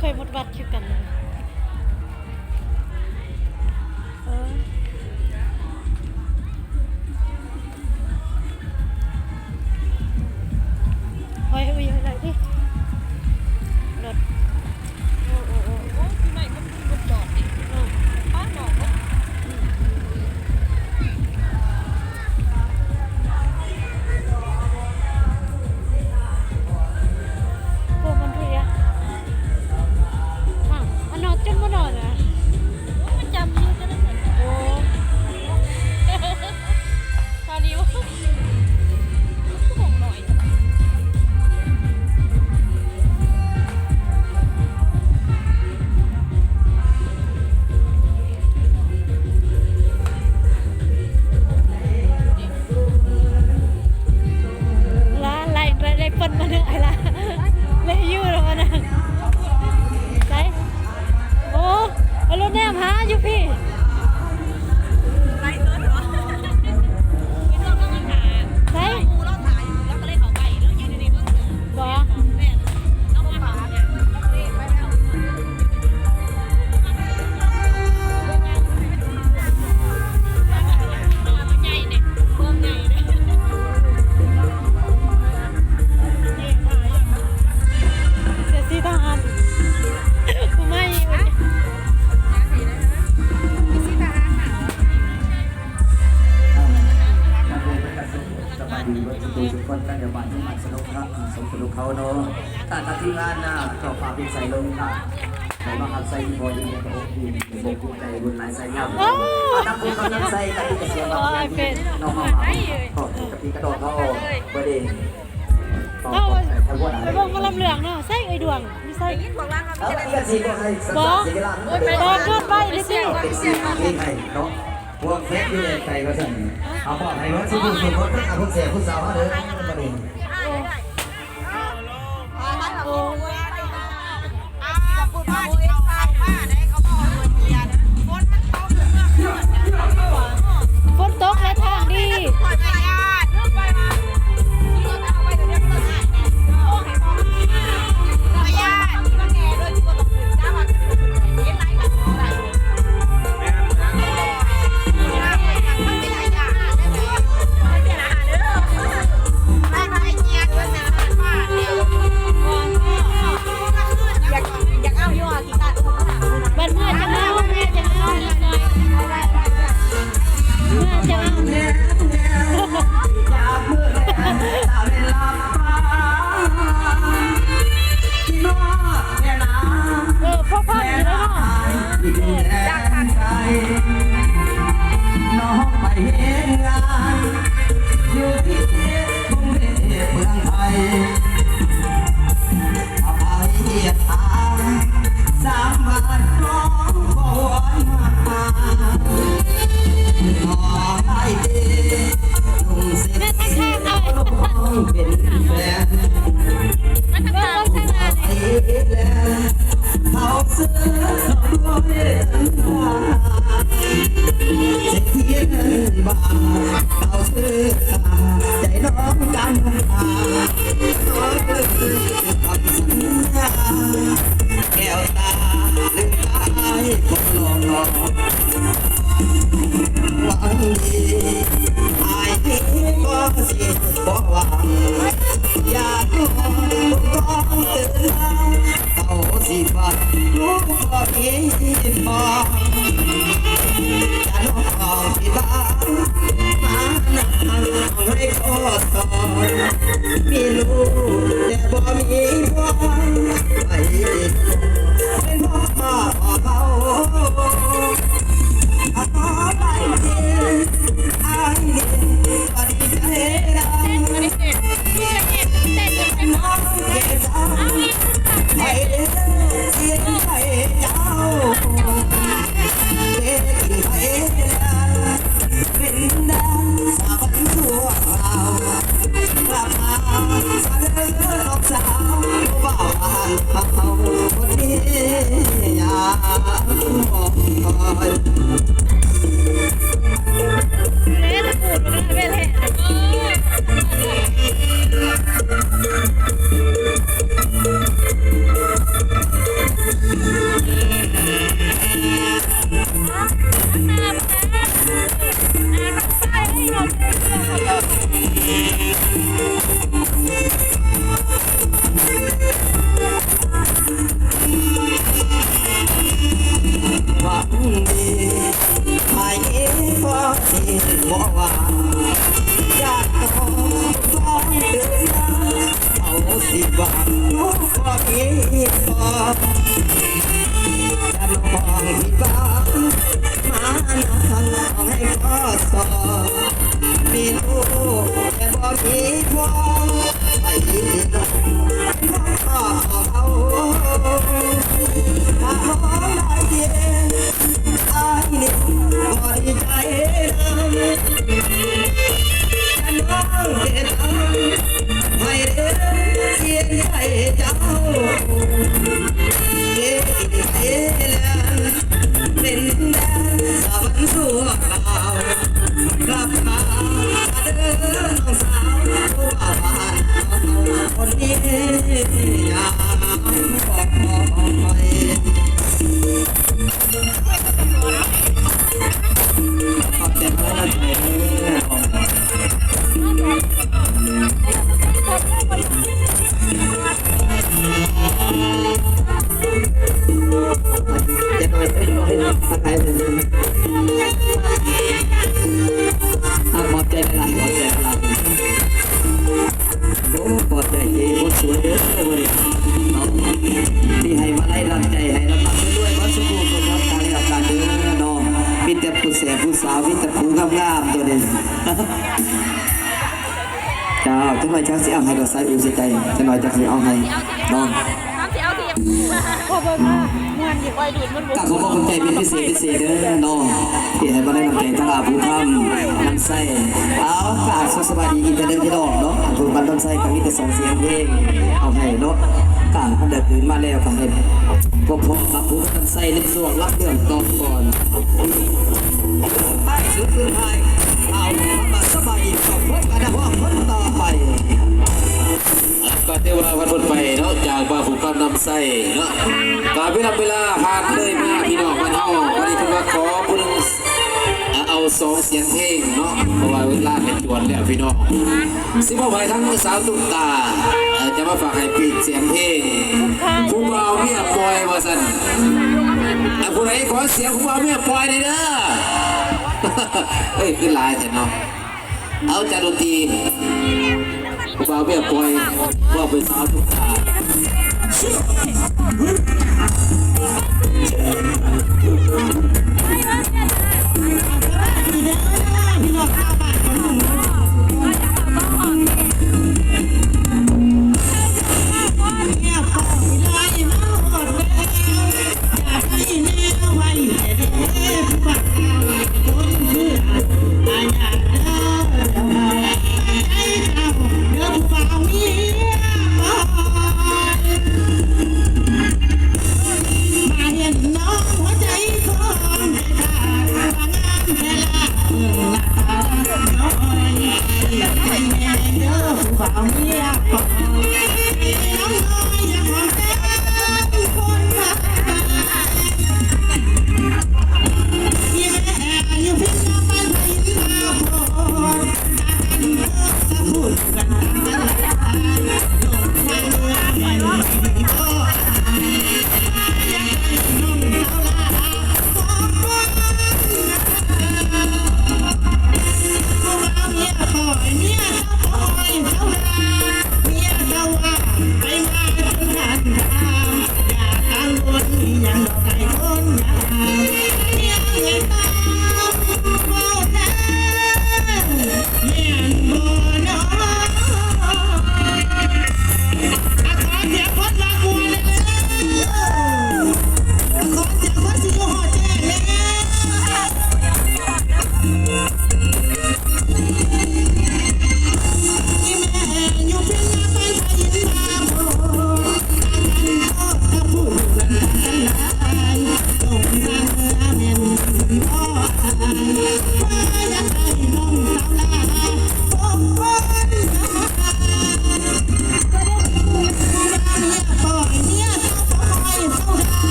ค่อยวัดวัดอยู่กันายใส่เงาตั้งคุณกำลังใส่กะทิกระเทียมน้องน้องหอมหอมกะทิกระโดดเข้าประเด็นเอาไปบอกมาลำเหลืองเนาะใส่ไอ้ดวงมีใส่ยิ่บอกร้านเราไม่บอกกเนไปดิสิเป็นสีไทยพวกแฟนยูเอ็นไก่ก็สั่งเอาบอกให้ว่าสิบุญสุดคนเอาพวกเสียผู้สาวเขาเด้อ มองจะน้องออกที่บ้านาหนังไรก็สอนมีลูกแต่บ่มี เอาคนนี้อยากบอก ลูกแต่บ่มีพ่อไปดีน้องพ่อเขาถ้าขอได้เย็น น่อยจักสิเอาให้ดอกไซอูสิใจจังหน่อยจักสิเอาให้น้องน้ำสีเอาทีขอบคุณมากงานดีไฟดูดมันบุกขอบอกคนใจเป็นพิเศษพิเศษเด้อน้องที่ให้มาได้นำใจทั้งอาผู้ทำนำไส้เอากราบสวัสดีอีกแต่เดิมที่น้องเนาะอาผู้บันน้ำไส้ก็มีแต่สองเสียงเพลงเอาให้เนาะกางเดินตื่นมาแล้วก็ให้พวกพ่อกับผู้น้ำไส้เล่นส่วงรับเรื่องตอนก่อนไปสุดท้ายเอามาใส่ เนาะจากบาผูกกำนำไส้เนาะกาเวลาเวลาผ่านเลยมาพี่น้องมาเฮาวันนี้เพิ่นว่าขอผู้หนึงอะเอาสองเสียงเพลงเนาะเพราะว่าเวลาเป็นจวนแล้วพี่น้องสิบ่ไปทั้งสาวตุ๊กตาจะมาฝากให้ปิดเสียงเพลงผู้บ่าวเมียปล่อยว่าซั่นอะผู้ใดขอเสียงผู้บ่าวเมียปล่อยหน่อยเด้อเฮ้ยขึ้นลายแต่เนาะเอาจากดนตรีบ่าวเบี้ยปล่อยว่าเป็นสาวทุกตา เ